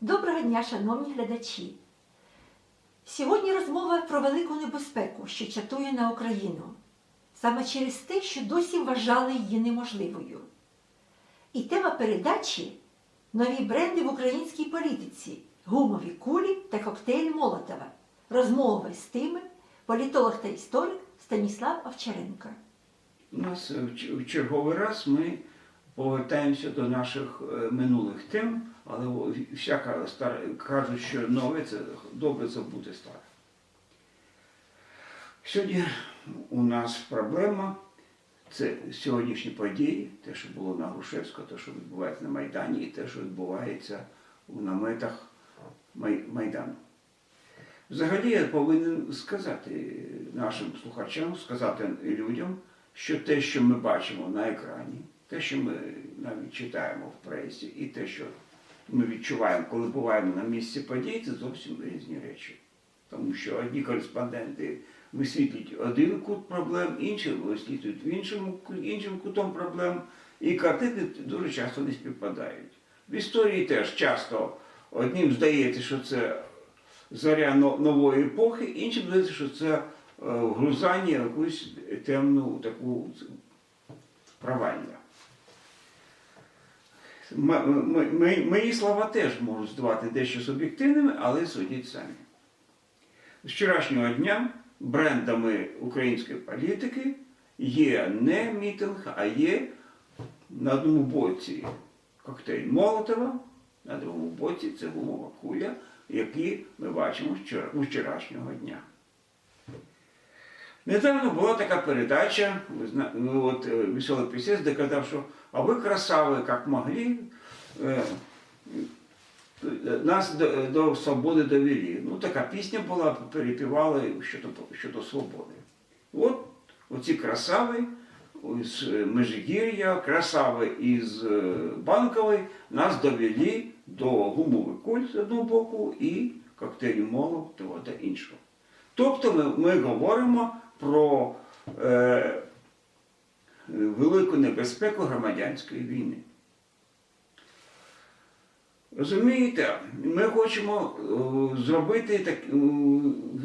Доброго дня, шановні глядачі! Сьогодні розмова про велику небезпеку, що чатує на Україну, саме через те, що досі вважали її неможливою. І тема передачі нові бренди в українській політиці, гумові кулі та коктейль Молотова. Розмови з тими політолог та історик Станіслав Овчаренко. У нас в черговий раз ми повертаємося до наших е, минулих тем, але всяка стара кажуть, що нове це добре забути старе. Сьогодні у нас проблема це сьогоднішні події, те, що було на Грушевського, те, що відбувається на Майдані, і те, що відбувається у наметах Майдану. Взагалі я повинен сказати нашим слухачам, сказати людям, що те, що ми бачимо на екрані, те, що ми навіть читаємо в пресі, і те, що ми відчуваємо, коли буваємо на місці подій, це зовсім різні речі. Тому що одні кореспонденти висвітлюють один кут проблем, інші висвітлюють в іншому, іншим кутом проблем, і картини дуже часто не співпадають. В історії теж часто одним здається, що це заря нової епохи, іншим здається, що це е, вгрузання в якусь темну таку провалля. Мої слова теж можуть здавати дещо суб'єктивними, але судіть самі. З вчорашнього дня брендами української політики є не мітинг, а є на одному боці коктейль Молотова, на другому боці це гумова куля, які ми бачимо у вчорашнього дня. Недавно була така передача, ну, от е, веселий пісець, де казав, що а ви красаві, як могли, е, е, нас до, до свободи довели. Ну, така пісня була, перепівали щодо, свободи. От оці красави з Межигір'я, красави із е, Банкової нас довели до гумових куль з одного боку і коктейлю Молотова та іншого. Тобто ми, ми говоримо про е, велику небезпеку громадянської війни. Розумієте, ми хочемо е, зробити так, е,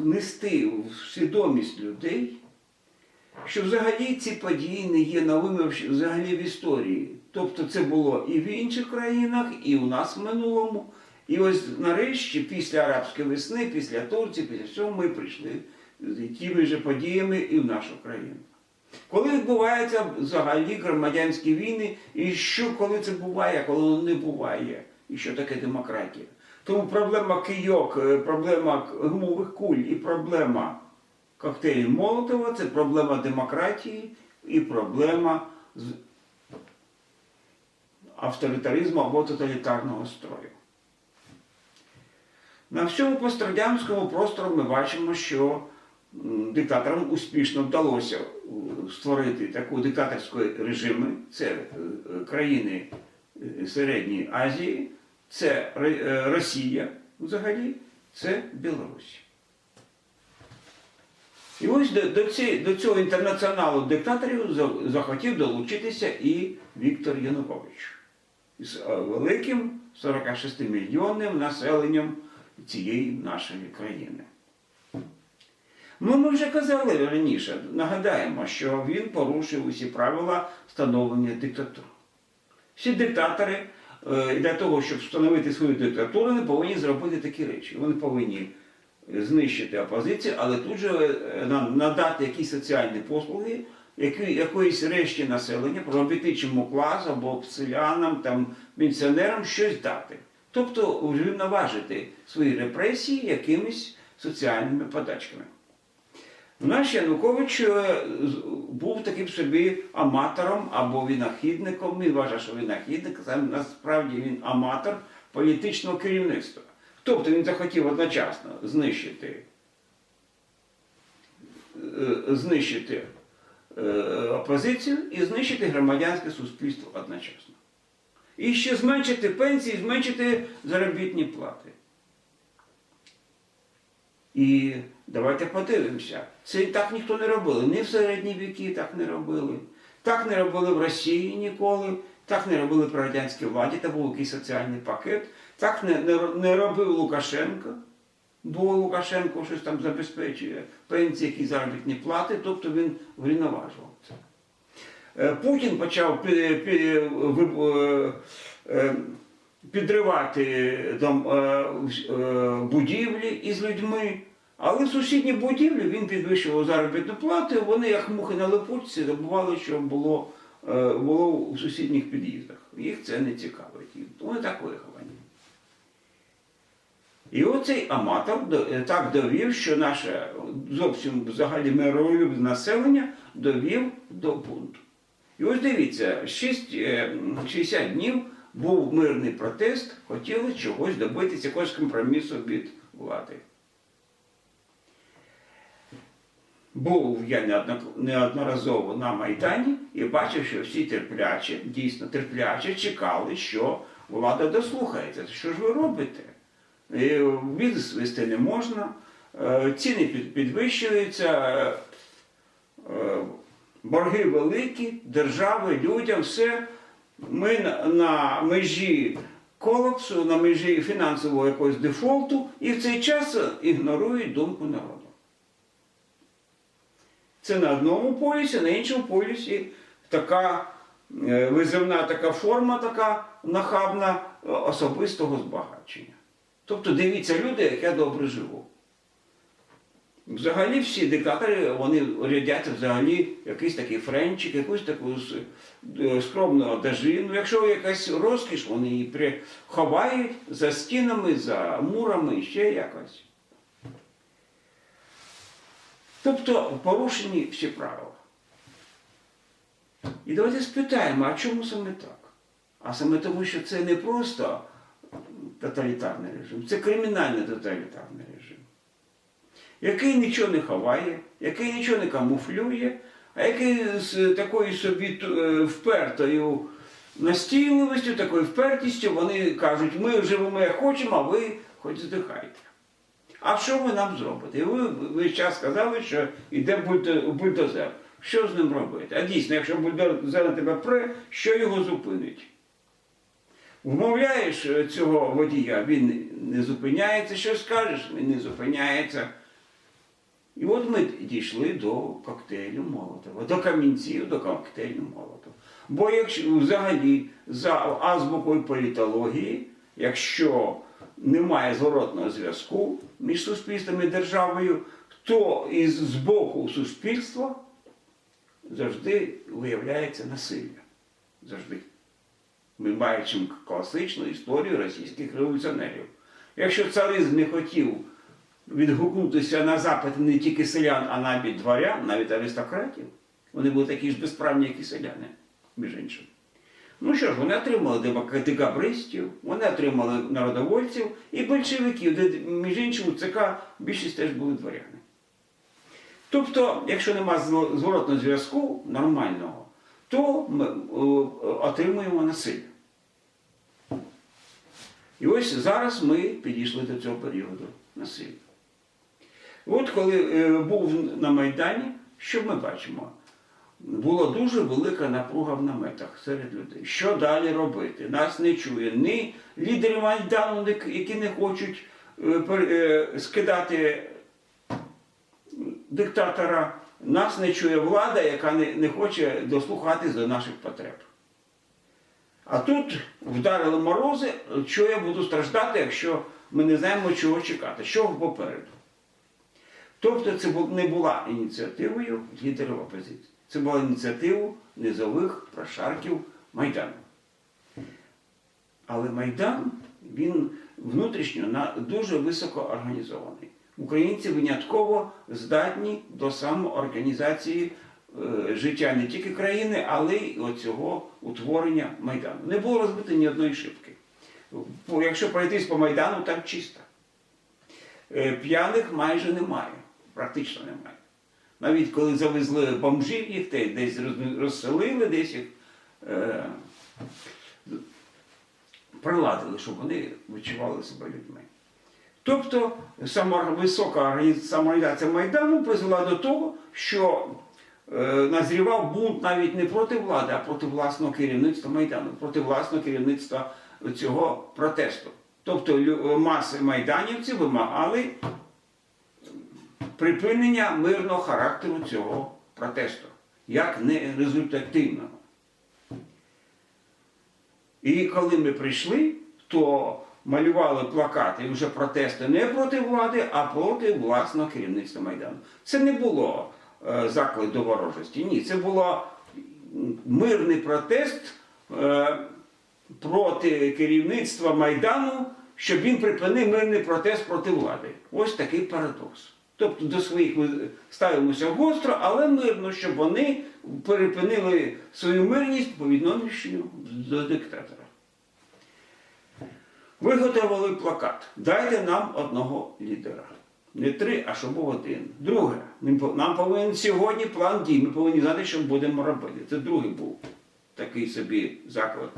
внести в свідомість людей, що взагалі ці події не є новими взагалі в історії. Тобто це було і в інших країнах, і у нас в минулому. І ось нарешті, після арабської весни, після Турції, після всього, ми прийшли з тими ж подіями і в нашу країну. Коли відбуваються взагалі громадянські війни, і що коли це буває, коли воно не буває, і що таке демократія. Тому проблема кийок, е, проблема гумових куль і проблема коктейлів Молотова це проблема демократії і проблема авторитаризму або тоталітарного строю. На всьому пострадянському простору ми бачимо, що диктаторам успішно вдалося створити таку диктаторську режими. Це е, країни е, Середньої Азії, це е, Росія взагалі, це Білорусь. І ось до, до, цього інтернаціоналу диктаторів захотів долучитися і Віктор Янукович з великим 46-мільйонним населенням цієї нашої країни. Ну, ми вже казали раніше, нагадаємо, що він порушив усі правила встановлення диктатури. Всі диктатори е, для того, щоб встановити свою диктатуру, не повинні зробити такі речі. Вони повинні знищити опозицію, але тут же е, надати якісь соціальні послуги якоїсь решті населення, робітничому класу або селянам, там, пенсіонерам щось дати. Тобто наважити свої репресії якимись соціальними подачками. Наш Янукович е, був таким собі аматором або винахідником. Він вважає, що винахідник, а насправді він аматор політичного керівництва. Тобто він захотів одночасно знищити, е, знищити е, опозицію і знищити громадянське суспільство одночасно. І ще зменшити пенсії, зменшити заробітні плати. І давайте подивимося. Це і так ніхто не робили. Ні в середні віки так не робили. Так не робили в Росії ніколи, так не робили при радянській владі, та був якийсь соціальний пакет. Так не, не, не робив Лукашенко, бо Лукашенко щось там забезпечує пенсії, які заробітні плати, тобто він врівноважував це. Путін почав пі- пі- ви- е, е, підривати там, е, будівлі із людьми, але в сусідній будівлі він підвищував заробітну плату, вони, як мухи на липучці, забували, що було, е, було у сусідніх під'їздах. Їх це не цікавить. Вони так виховані. І оцей аматор е, так довів, що наше зовсім взагалі миролюбне населення довів до бунту. І ось дивіться, 6, е, 60 днів був мирний протест, хотіли чогось добитися, якогось компромісу від влади. Був я неодноразово на Майдані і бачив, що всі терпляче, дійсно терпляче чекали, що влада дослухається. Що ж ви робите? Бізнес вести не можна, е, ціни підвищуються, е, е, борги великі, держави, людям, все. Ми на межі колапсу, на межі фінансового якогось дефолту, і в цей час ігнорують думку народу. Це на одному полюсі, на іншому полюсі така е, визивна така форма, така нахабна е, особистого збагачення. Тобто дивіться люди, як я добре живу. Взагалі всі диктатори, вони рядяться взагалі якийсь такий френчик, якусь таку е, скромну одежину. Якщо якась розкіш, вони її при- ховають за стінами, за мурами, ще якось. Тобто порушені всі правила. І давайте спитаємо, а чому саме так? А саме тому, що це не просто тоталітарний режим, це кримінальний тоталітарний режим, який нічого не ховає, який нічого не камуфлює, а який з такою собі е, впертою настійливістю, такою впертістю вони кажуть, ми живемо як хочемо, а ви хоч здихайте. А що ви нам зробите? Ви весь час сказали, що йде бульдо- бульдозер. Що з ним робити? А дійсно, якщо бульдозер на тебе пре, що його зупинить? Вмовляєш е, цього водія, він не зупиняється, що скажеш, він не зупиняється. І от ми дійшли до коктейлю Молотова, до камінців, до коктейлю Молотова. Бо якщо взагалі за азбукою політології, якщо немає зворотного зв'язку між суспільством і державою, то із з боку суспільства завжди виявляється насилля. Завжди. Ми бачимо класичну історію російських революціонерів. Якщо царизм не хотів відгукнутися на запит не тільки селян, а навіть дворян, навіть аристократів, вони були такі ж безправні, як і селяни, між іншим. Ну що ж, вони отримали декабристів, вони отримали народовольців і большевиків, де, між іншим, у ЦК більшість теж були дворяни. Тобто, якщо немає зво- зворотного зв'язку нормального, то ми отримуємо насилля. І ось зараз ми підійшли до цього періоду насилля. От коли е, був на Майдані, що ми бачимо? Була дуже велика напруга в наметах серед людей. Що далі робити? Нас не чує ні лідери Майдану, які не хочуть е, е, скидати диктатора, нас не чує влада, яка не хоче дослухатись до наших потреб. А тут вдарили морози, що я буду страждати, якщо ми не знаємо, чого чекати, що попереду. Тобто це не була ініціативою лідерів опозиції. Це була ініціатива низових прошарків Майдану. Але Майдан, він внутрішньо дуже високо організований. Українці винятково здатні до самоорганізації е, життя не тільки країни, але й оцього утворення Майдану. Не було розбито ні одної шибки. Якщо пройтись по Майдану, там чисто. Е, П'яних майже немає, практично немає. Навіть коли завезли бомжів їх, десь розселили, десь їх е, приладили, щоб вони відчували себе людьми. Тобто сама висока органі- самоорганізація Майдану призвела до того, що е, назрівав бунт навіть не проти влади, а проти власного керівництва Майдану, проти власного керівництва цього протесту. Тобто маси майданівців вимагали припинення мирного характеру цього протесту, як нерезультативного. І коли ми прийшли, то малювали плакати вже протести не проти влади, а проти власного керівництва Майдану. Це не було е, заклик до ворожості. Ні, це м, мирний протест е, проти керівництва Майдану, щоб він припинив мирний протест проти влади. Ось такий парадокс. Тобто до своїх ми ставимося гостро, але мирно, щоб вони перепинили свою мирність по відношенню до диктатора. Виготовили плакат. Дайте нам одного лідера. Не три, а щоб був один. Друге, нам повинен сьогодні план дій. Ми повинні знати, що будемо робити. Це другий був такий собі заклик.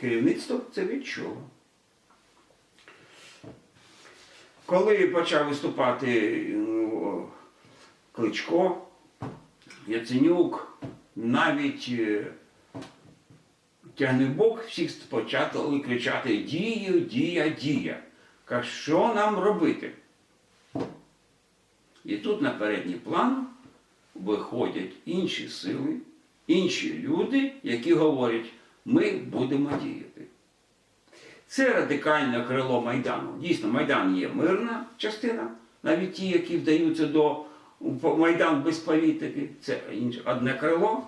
Керівництво це відчуло. Коли почав виступати ну, Кличко, Яценюк, навіть е, тягнебок всіх почали кричати Дію, дія, дія. Каже, що нам робити? І тут на передній план виходять інші сили, інші люди, які говорять, ми будемо діяти. Це радикальне крило Майдану. Дійсно, Майдан є мирна частина, навіть ті, які вдаються до Майдан без політики, це інше одне крило.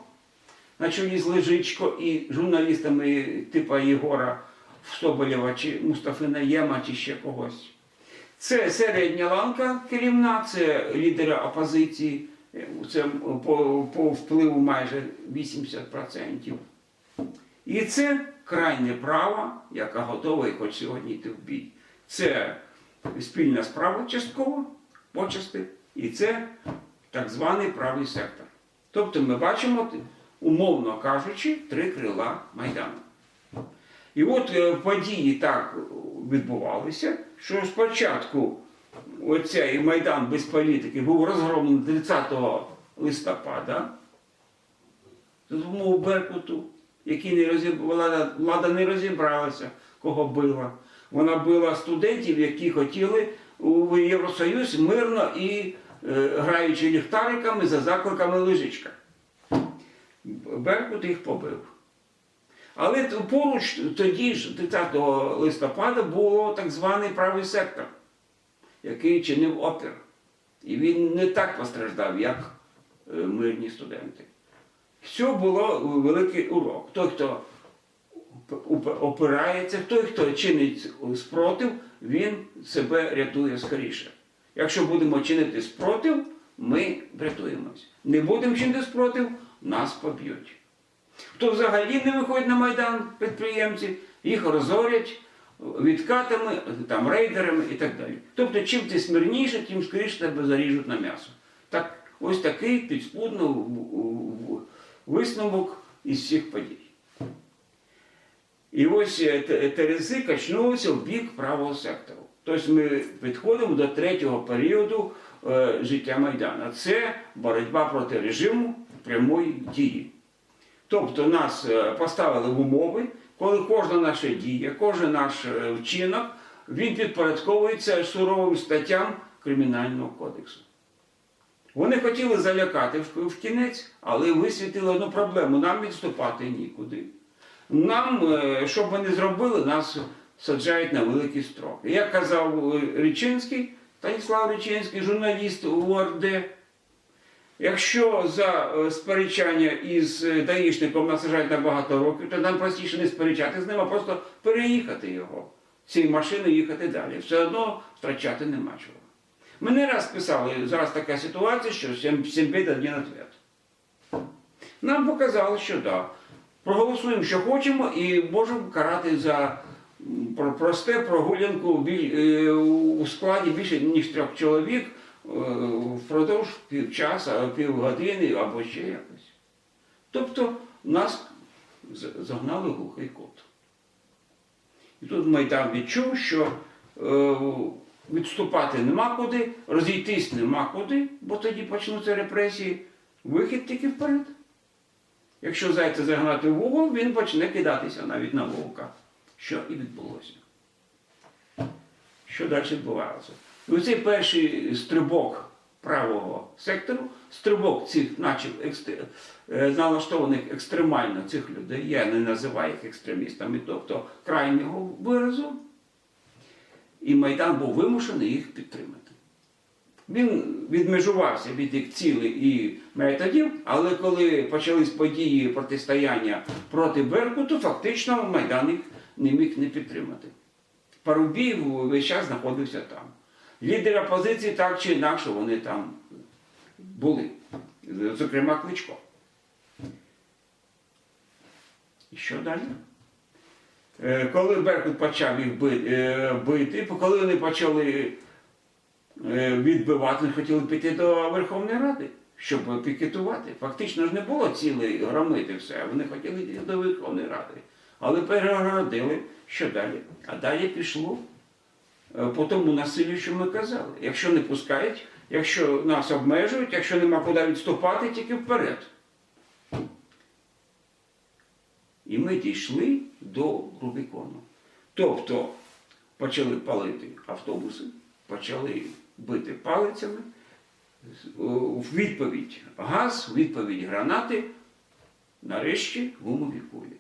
На чолі з Лежичко і журналістами типу Єгора Соболєва чи Мустафи Наєма чи ще когось. Це середня ланка керівна, це лідери опозиції, це по, по впливу майже 80%. І це крайнє право, яка готова і хоч сьогодні йти в бій. Це спільна справа частково, почасти, і це так званий правий сектор. Тобто ми бачимо, умовно кажучи, три крила Майдану. І от е, події так відбувалися, що спочатку оцей Майдан без політики був розгромлений 30 листопада допомогою Беркуту, який не розіб... влада, влада не розібралася, кого била. Вона била студентів, які хотіли у Євросоюз мирно і е, граючи ліхтариками за закликами лежичка. Беркут їх побив. Але поруч тоді ж, 30 листопада, було так званий правий сектор, який чинив опір. І він не так постраждав, як е, мирні студенти. Все було великий урок. Той, хто опирається, той, хто чинить спротив, він себе рятує скоріше. Якщо будемо чинити спротив, ми врятуємось. Не будемо чинити спротив, нас поб'ють. Хто взагалі не виходить на Майдан підприємці, їх розорять відкатами, там, рейдерами і так далі. Тобто, чим ти смирніше, тим скоріше тебе заріжуть на м'ясо. Так, ось такий підспудно висновок із всіх подій. І ось е, Терези качнулися в бік правого сектору. Тобто ми підходимо до третього періоду е, життя Майдана. Це боротьба проти режиму прямої дії. Тобто нас е, поставили в умови, коли кожна наша дія, кожен наш е, вчинок, він підпорядковується суровим статтям Кримінального кодексу. Вони хотіли залякати в, кінець, але висвітили одну проблему: нам відступати нікуди. Нам, е, що б ми не зробили, нас саджають на великі строки. Як казав е, Річинський, Станіслав Річинський, журналіст УРД, Якщо за е, сперечання із даїшником нас сажають на багато років, то нам простіше не сперечати з ним, а просто переїхати його. Цієї машини їхати далі. Все одно втрачати нема чого. Ми не раз писали, зараз така ситуація, що всім, всім бід один ответ. Нам показали, що так. Да. Проголосуємо, що хочемо, і можемо карати за просте прогулянку е, у складі більше ніж трьох чоловік е, впродовж півчаса, півгодини або ще якось. Тобто нас загнали в глухий кут. І тут Майдан відчув, що е, відступати нема куди, розійтись нема куди, бо тоді почнуться репресії. Вихід тільки вперед. Якщо зайця загнати в угол, він почне кидатися навіть на вовка. Що і відбулося. Що далі відбувалося? І оцей перший стрибок правого сектору, стрибок цих, наче екстр- е, налаштованих екстремально цих людей, я не називаю їх екстремістами, тобто крайнього виразу, і Майдан був вимушений їх підтримати. Він відмежувався від їх цілей і методів, але коли почались події протистояння проти Беркуту, фактично Майдан їх не міг не підтримати. Парубій весь час знаходився там. Лідери опозиції так чи інакше вони там були, зокрема Кличко. І що далі? Е, Коли Беркут почав їх е, бити, коли вони почали е, відбивати, вони хотіли піти до Верховної Ради, щоб пікетувати. Фактично ж не було цілої громити все, вони хотіли йти до Верховної Ради. Але перегородили, що далі? А далі пішло по тому насиллю, що ми казали. Якщо не пускають, якщо нас обмежують, якщо нема куди відступати, тільки вперед. І ми дійшли до Рубікону. Тобто почали палити автобуси, почали бити палицями, в відповідь газ, в відповідь гранати, нарешті гумові кулі.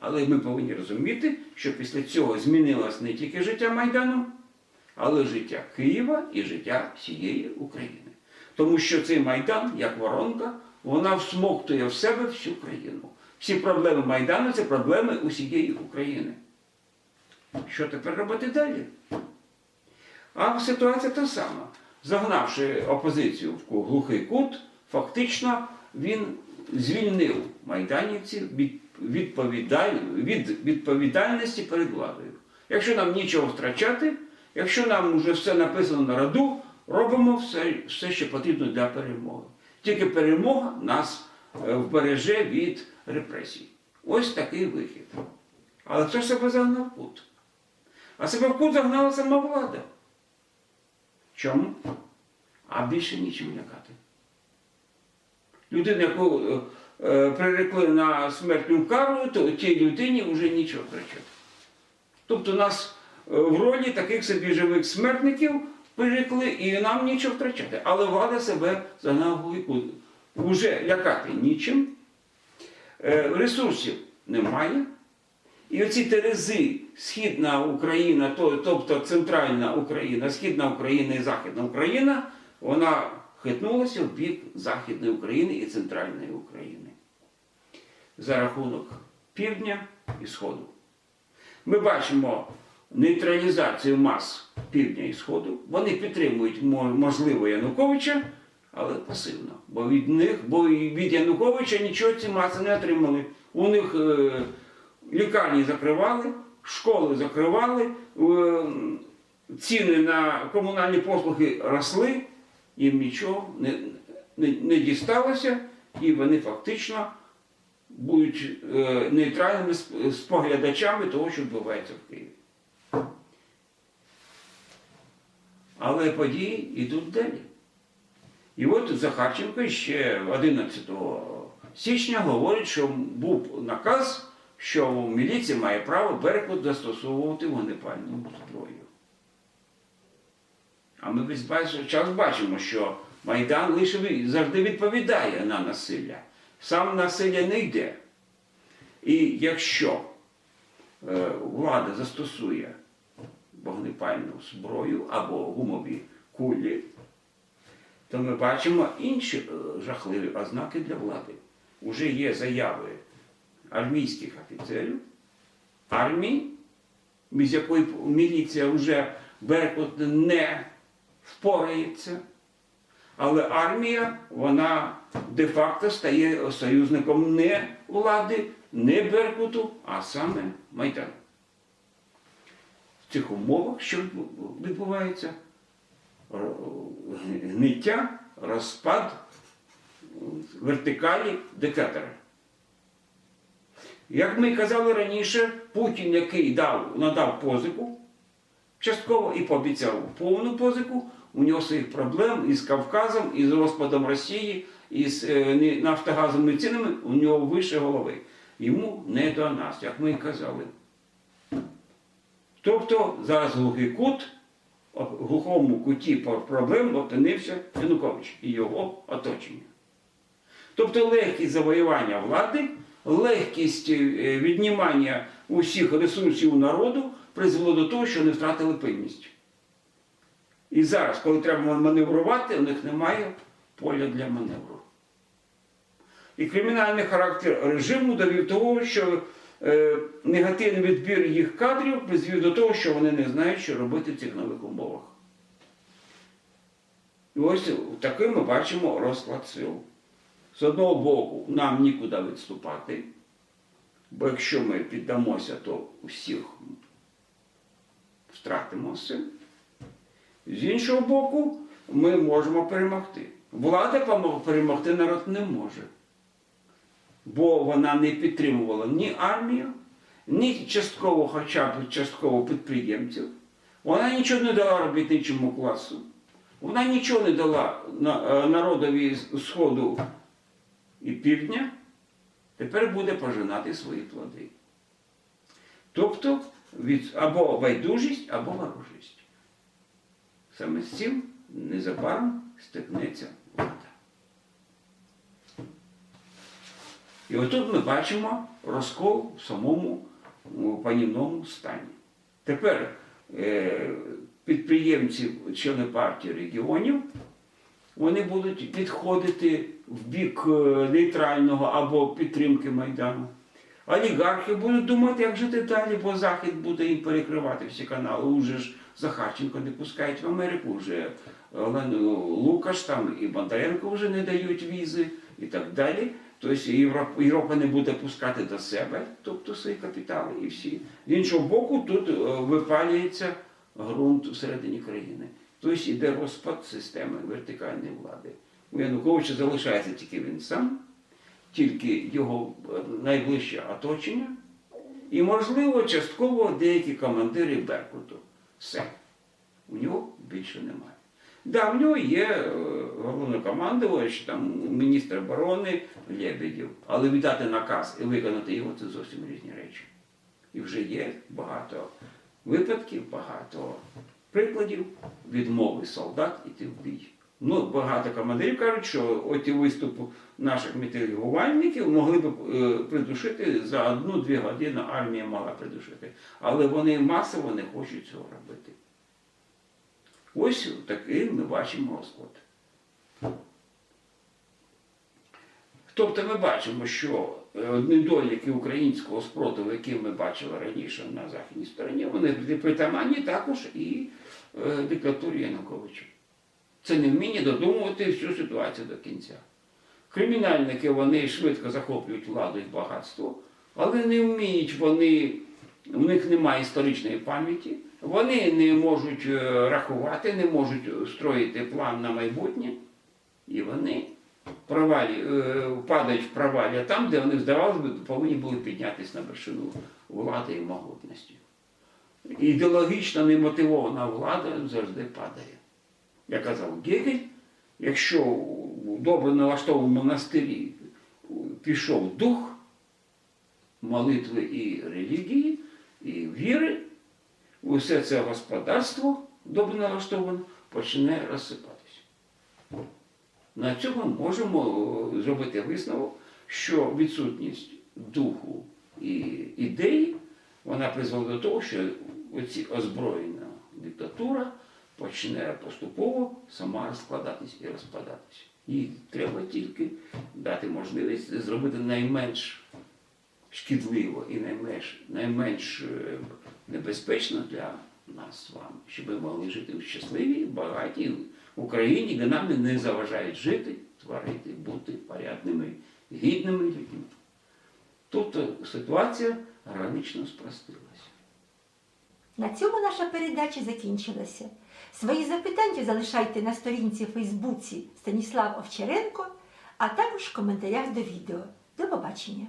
Але ми повинні розуміти, що після цього змінилось не тільки життя Майдану, але життя Києва і життя всієї України. Тому що цей Майдан, як воронка, вона всмоктує в себе всю країну. Всі проблеми Майдану це проблеми усієї України. Що тепер робити далі? А ситуація та сама. Загнавши опозицію в глухий кут, фактично він звільнив майданівців від, від відповідальності перед владою. Якщо нам нічого втрачати, якщо нам вже все написано на роду, робимо все, все, що потрібно для перемоги. Тільки перемога нас вбереже від репресій. Ось такий вихід. Але хто ж себе загнав кут? А себе в кут загнала сама влада. Чому? А більше нічим лякати. Людину, яку е, е, прирекли на смертну кару, то тій людині вже нічого кричати. Тобто нас е, в ролі таких собі живих смертників прирекли і нам нічого втрачати. Але влада себе загнала в віку. Уже лякати нічим, Е, ресурсів немає. І оці терези Східна Україна, тобто Центральна Україна, Східна Україна і Західна Україна, вона хитнулася в бік Західної України і Центральної України за рахунок півдня і Сходу. Ми бачимо нейтралізацію мас півдня і Сходу. Вони підтримують можливо Януковича, але пасивно. Бо від них, бо від Януковича нічого ці маси не отримали. У них е, лікарні закривали, школи закривали, е, ціни на комунальні послуги росли, їм нічого не, не, не дісталося, і вони фактично будуть е, нейтральними споглядачами того, що відбувається в Києві. Але події йдуть далі. І от Захарченко ще 11 січня говорить, що був наказ, що міліція має право Беркут застосовувати вогнепальну зброю. А ми весь час бачимо, що Майдан лише завжди відповідає на насилля. Сам насилля не йде. І якщо е, влада застосує вогнепальну зброю або гумові кулі, то ми бачимо інші е, жахливі ознаки для влади. Уже є заяви армійських офіцерів, армії, з якої міліція вже Беркут не впорається. Але армія, вона де-факто стає союзником не влади, не Беркуту, а саме Майдану. В цих умовах що відбувається? Гниття, розпад вертикалі диктатора. Як ми казали раніше, Путін, який дав, надав позику частково і пообіцяв повну позику, у нього своїх проблем із Кавказом, із розпадом Росії, із е, нафтогазовими цінами, у нього вище голови. Йому не до нас, як ми і казали. Тобто зараз глухий кут, в глухому куті проблем опинився Янукович і його оточення. Тобто легкість завоювання влади, легкість е, віднімання усіх ресурсів народу призвело до того, що вони втратили пильність. І зараз, коли треба маневрувати, у них немає поля для маневру. І кримінальний характер режиму довів того, що негативний відбір їх кадрів призвів до того, що вони не знають, що робити в цих нових умовах. І ось таким ми бачимо розклад сил. З одного боку, нам нікуди відступати, бо якщо ми піддамося, то усіх втратимо все. З іншого боку, ми можемо перемогти. Влада перемогти народ не може, бо вона не підтримувала ні армію, ні частково, хоча б частково підприємців. Вона нічого не дала робітничому класу. Вона нічого не дала е, народові Сходу і півдня, тепер буде пожинати свої плоди. Тобто від, або байдужість, або ворожість. Саме з цим незабаром стикнеться влада. І отут ми бачимо розкол в самому панівному стані. Тепер е, підприємці, члени партії регіонів, вони будуть відходити в бік е, нейтрального або підтримки Майдану. Олігархи будуть думати, як жити далі, бо Захід буде їм перекривати всі канали. Уже ж Захарченко не пускають в Америку, вже Лукаш там і Бондаренко вже не дають візи і так далі. Тобто Європа, Європа не буде пускати до себе, тобто свої капітали і всі. З іншого боку, тут е, випалюється ґрунт всередині країни. Тобто йде розпад системи вертикальної влади. У Януковича залишається тільки він сам, тільки його е, найближче оточення, і, можливо, частково деякі командири Беркуту. Все. У нього більше немає. Да, в нього є е, головнокомандувач, там міністр оборони Лебедєв, але віддати наказ і виконати його це зовсім різні речі. І вже є багато випадків, багато прикладів відмови солдат іти в бій. Ну, багато командирів кажуть, що оті виступи наших мітингувальників могли б е, придушити за одну-дві години армія мала придушити. Але вони масово не хочуть цього робити. Ось такий ми бачимо розклад. Тобто ми бачимо, що е, недоліки українського спротиву, які ми бачили раніше на західній стороні, вони притаманні також і е, диктатурі Януковича. Це не вміння додумувати всю ситуацію до кінця. Кримінальники вони швидко захоплюють владу і багатство, але не вміють вони, у них немає історичної пам'яті, вони не можуть е, рахувати, не можуть строїти план на майбутнє, і вони провалі, е, падають в провалі там, де вони, здавалося б, повинні були піднятися на вершину влади і могутності. Ідеологічно немотивована влада завжди падає. Я казав, Гегель, якщо добре налаштованому монастирі пішов дух молитви і релігії, і віри, усе це господарство добре налаштоване почне розсипатися. На цьому можемо е, зробити висновок, що відсутність духу і ідеї вона призвела до того, що оці озброєна диктатура почне поступово сама розкладатись і розпадатись. Їй треба тільки дати можливість зробити найменш шкідливо і найменш, найменш е, небезпечно для нас з вами, щоб ми могли жити в щасливій, багатій Україні, де нам не заважають жити, творити, бути порядними, гідними людьми. Тобто ситуація гранично спростилася. На цьому наша передача закінчилася. Свої запитання залишайте на сторінці в Фейсбуці Станіслав Овчаренко, а також в коментарях до відео. До побачення!